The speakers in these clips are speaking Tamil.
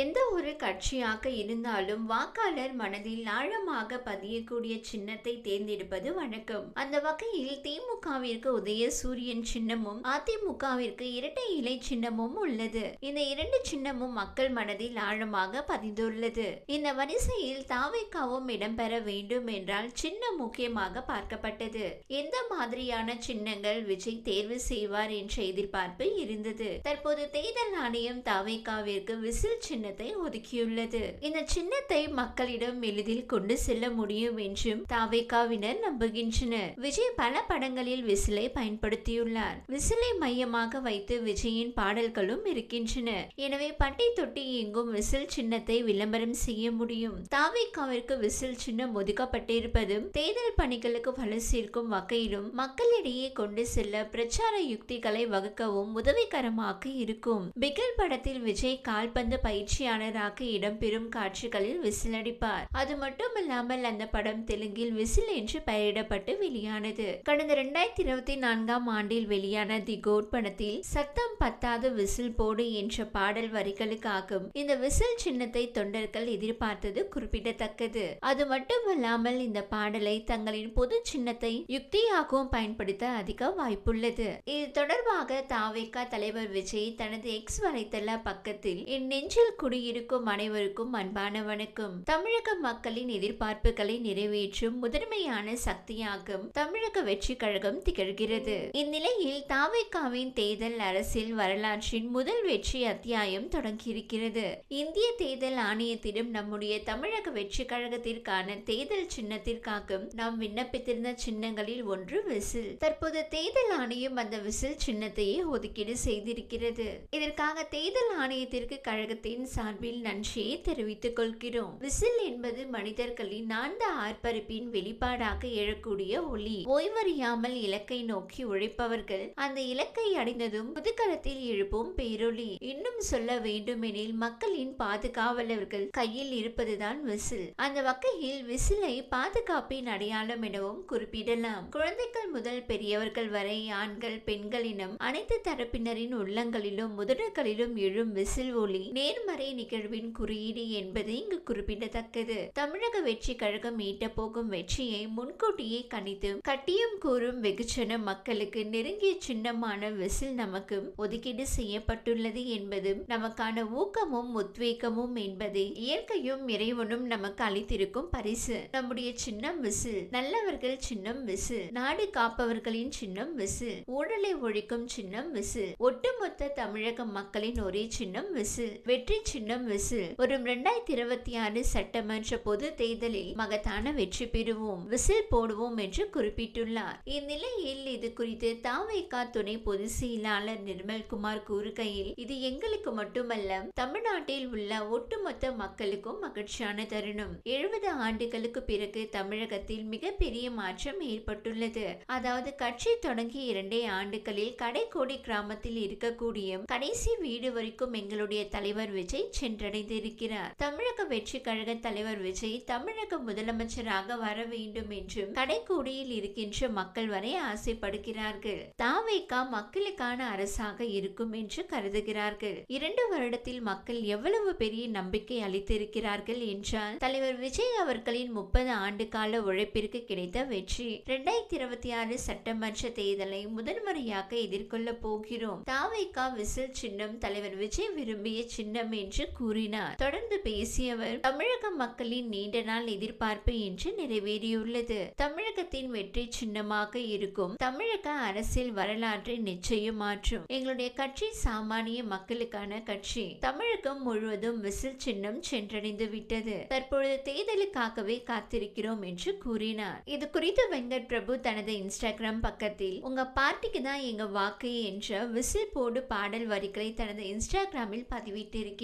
எந்த ஒரு கட்சியாக இருந்தாலும் வாக்காளர் மனதில் ஆழமாக பதியக்கூடிய சின்னத்தை தேர்ந்தெடுப்பது வழக்கம். அந்த வகையில் திமுகவிற்கு உதய சூரியன் சின்னமும் அதிமுகவிற்கு இரட்டை இலை சின்னமும் உள்ளது. இந்த இரண்டு சின்னமும் மக்கள் மனதில் ஆழமாக பதிந்துள்ளது. இந்த வரிசையில் தாவைக்காவும் இடம்பெற வேண்டும் என்றால் சின்னம் முக்கியமாக பார்க்கப்பட்டது. எந்த மாதிரியான சின்னங்கள் விஜய் தேர்வு செய்வார் என்ற எதிர்பார்ப்பு இருந்தது. தற்போது தேர்தல் ஆணையம் தாவைக்காவிற்கு விசில் சின்னத்தை ஒதுக்கியுள்ளது. இந்த சின்னத்தை மக்களிடம் எளிதில் கொண்டு செல்ல முடியும் என்றும் தாவேகாவினர் நம்புகின்றனர். விஜய் பல படங்களில் விசிலை பயன்படுத்தியுள்ளார். விசிலை மையமாக வைத்து விஜயின் பாடல்களும் இருக்கின்றன. எனவே பட்டை தொட்டி எங்கும் விசில் சின்னத்தை விளம்பரம் செய்ய முடியும். தாவேகாவிற்கு விசில் சின்னம் ஒதுக்கப்பட்டிருப்பதும் தேர்தல் பணிகளுக்கு வலு சேர்க்கும் வகையிலும் மக்களிடையே கொண்டு செல்ல பிரச்சார யுக்திகளை வகுக்கவும் உதவிகரமாக இருக்கும். பிகில் படத்தில் விஜய் கால்பந்து பயிற்சியாளராக இடம்பெறும் காட்சிகளில் விசில் அடிப்பார். அது மட்டுமில்லாமல் அந்த படம் தெலுங்கில் விசில் என்று பெயரிடப்பட்டு வெளியானது. கடந்த இரண்டாயிரத்தி இருபத்தி நான்காம் ஆண்டில் வெளியான தி கோட் படத்தில் சத்தம் பத்தாத விசில் போடு என்ற பாடல் வரிகளுக்காகவும் இந்த விசில் சின்னத்தை தொண்டர்கள் எதிர்பார்த்தது குறிப்பிடத்தக்கது. அது மட்டுமல்லாமல் இந்த பாடலை தங்களின் பொது சின்னத்தை யுக்தியாகவும் பயன்படுத்த அதிக வாய்ப்புள்ளது. இது தொடர்பாக தாவேகா தலைவர் விஜய் தனது எக்ஸ் வலைத்தள பக்கத்தில் என் நெஞ்சில் குடியிருக்கும் அனைவருக்கும் அன்பான வணக்கம். தமிழக மக்களின் எதிர்பார்ப்புகளை நிறைவேற்றும் முதன்மையான சக்தியாகும் தமிழக வெற்றி கழகம் திகழ்கிறது. இந்நிலையில் தாவைக்காவின் தேர்தல் அரசியல் வரலாற்றின் முதல் வெற்றி அத்தியாயம் தொடங்கியிருக்கிறது. இந்திய தேர்தல் ஆணையத்திடம் நம்முடைய தமிழக வெற்றி கழகத்திற்கான தேர்தல் சின்னத்திற்காக நாம் விண்ணப்பித்திருந்த சின்னங்களில் ஒன்று விசில். தற்போது தேர்தல் ஆணையம் அந்த விசில் சின்னத்தையே ஒதுக்கீடு செய்திருக்கிறது. இதற்காக தேர்தல் ஆணையத்திற்கு கழகத்தின் சார்பில் நன்றியை தெரிவித்துக் கொள்கிறோம். விசில் என்பது மனிதர்களின் நான்கு ஆர்ப்பரிப்பின் வெளிப்பாடாக எழக்கூடிய ஒளி. ஓய்வறியாமல் இலக்கை நோக்கி உழைப்பவர்கள் அந்த இலக்கை அடைந்ததும் புதுக்களத்தில் எழுப்பும் பேரொளி. இன்னும் சொல்ல வேண்டுமெனில் மக்களின் பாதுகாவலர்கள் கையில் இருப்பதுதான் விசில். அந்த வகையில் விசிலை பாதுகாப்பின் அடையாளம் எனவும் குறிப்பிடலாம். குழந்தைகள் முதல் பெரியவர்கள் வரை ஆண்கள் பெண்களினம் அனைத்து தரப்பினரின் உள்ளங்களிலும் முதல்களிலும் எழும் விசில் ஒளி நேர்மறை நிகழ்வின் குறியீடு என்பது இங்கு குறிப்பிடத்தக்கது. தமிழக வெற்றி கழகம் ஈட்ட போகும் வெற்றியை முன்கூட்டியே கணித்து கட்டியம் கூறும் வெகுஜன மக்களுக்கு நெருங்கிய சின்னமான விசில் நமக்கு ஒதுக்கீடு செய்யப்பட்டுள்ளது என்பதும் நமக்கான ஊக்கமும் உத்வேகமும் என்பது இயற்கையும் இறைவனும் நமக்கு அளித்திருக்கும் பரிசு. நம்முடைய சின்னம் விசில் நல்லவர்கள் சின்னம் விசில் நாடு காப்பவர்களின் சின்னம் விசில் ஊழலை ஒழிக்கும் சின்னம் விசில் ஒட்டுமொத்த தமிழக மக்களின் ஒரே சின்னம் விசில். வெற்றி சின்னம் விசில். வரும் இரண்டாயிரத்தி இருபத்தி ஆறு சட்டமன்ற பொது தேர்தலில் மகத்தான வெற்றி பெறுவோம். விசில் போடுவோம் என்று குறிப்பிட்டுள்ளார். இந்நிலையில் இது குறித்து தாவைக்கா துணை பொதுச் செயலாளர் நிர்மல்குமார் கூறுகையில் இது எங்களுக்கு மட்டுமல்ல தமிழ்நாட்டில் உள்ள ஒட்டுமொத்த மக்களுக்கும் மகிழ்ச்சியான தருணம். எழுபது ஆண்டுகளுக்கு பிறகு தமிழகத்தில் மிகப்பெரிய மாற்றம் ஏற்பட்டுள்ளது. அதாவது கட்சி தொடங்கி இரண்டே ஆண்டுகளில் கடைக்கோடி கிராமத்தில் இருக்கக்கூடிய கடைசி வீடு வரைக்கும் எங்களுடைய தலைவர் விஜய் சென்றடைந்திருக்கிறார். தமிழக வெற்றி கழக தலைவர் விஜய் தமிழக முதலமைச்சராக வர வேண்டும் என்றும் கடைக்கோடியில் இருக்கின்ற மக்கள் வரை ஆசைப்படுகிறார்கள். தாவேகா மக்களுக்கான அரசாக இருக்கும் என்று கருதுகிறார்கள். இரண்டு வருடத்தில் மக்கள் எவ்வளவு பெரிய நம்பிக்கை அளித்திருக்கிறார்கள் என்றால் தலைவர் விஜய் அவர்களின் முப்பது ஆண்டு கால உழைப்பிற்கு கிடைத்த வெற்றி இரண்டாயிரத்தி இருபத்தி ஆறு சட்டமன்ற தேர்தலை முதன்முறையாக எதிர்கொள்ள போகிறோம். தாவைக்கா விசில் சின்னம் தலைவர் விஜய் விரும்பிய சின்னம் என்று கூறினார். தொடர்ந்து பேசியவர் தமிழக மக்களின் நீண்ட நாள் எதிர்பார்ப்பு என்று நிறைவேறியுள்ளது. தமிழகத்தின் வெற்றி சின்னமாக இருக்கும். தமிழக அரசியல் வரலாற்றை நிச்சயம் மாற்றும். எங்களுடைய கட்சி சாமானிய மக்களுக்கான கட்சி. தமிழகம் முழுவதும் விசில் சின்னம் சென்றடைந்து விட்டது. தற்பொழுது தேர்தலுக்காகவே காத்திருக்கிறோம் என்று கூறினார். இது குறித்து வெங்கட் பிரபு தனது இன்ஸ்டாகிராம் பக்கத்தில் உங்க பார்ட்டிக்கு தான் எங்க வாக்கு என்ற விசில் போடு பாடல் வரிகளை தனது இன்ஸ்டாகிராமில்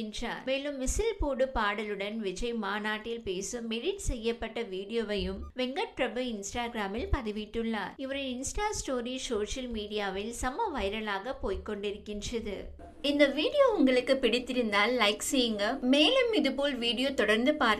பதிவிட்டிருக்கின்றார் மேலும் விசில் போடு பாடலுடன் விஜய் மாநாட்டில் பேசும் எடிட் செய்யப்பட்ட வீடியோவையும் வெங்கட் பிரபு இன்ஸ்டாகிராமில் பதிவிட்டுள்ளார். இவரின் இன்ஸ்டா ஸ்டோரி சோசியல் மீடியாவில் சம வைரலாக போய்க்கொண்டிருக்கின்றது. இந்த வீடியோ உங்களுக்கு பிடித்திருந்தால் லைக் செய்யுங்க. மேலும் இதுபோல் வீடியோ தொடர்ந்து பார்க்க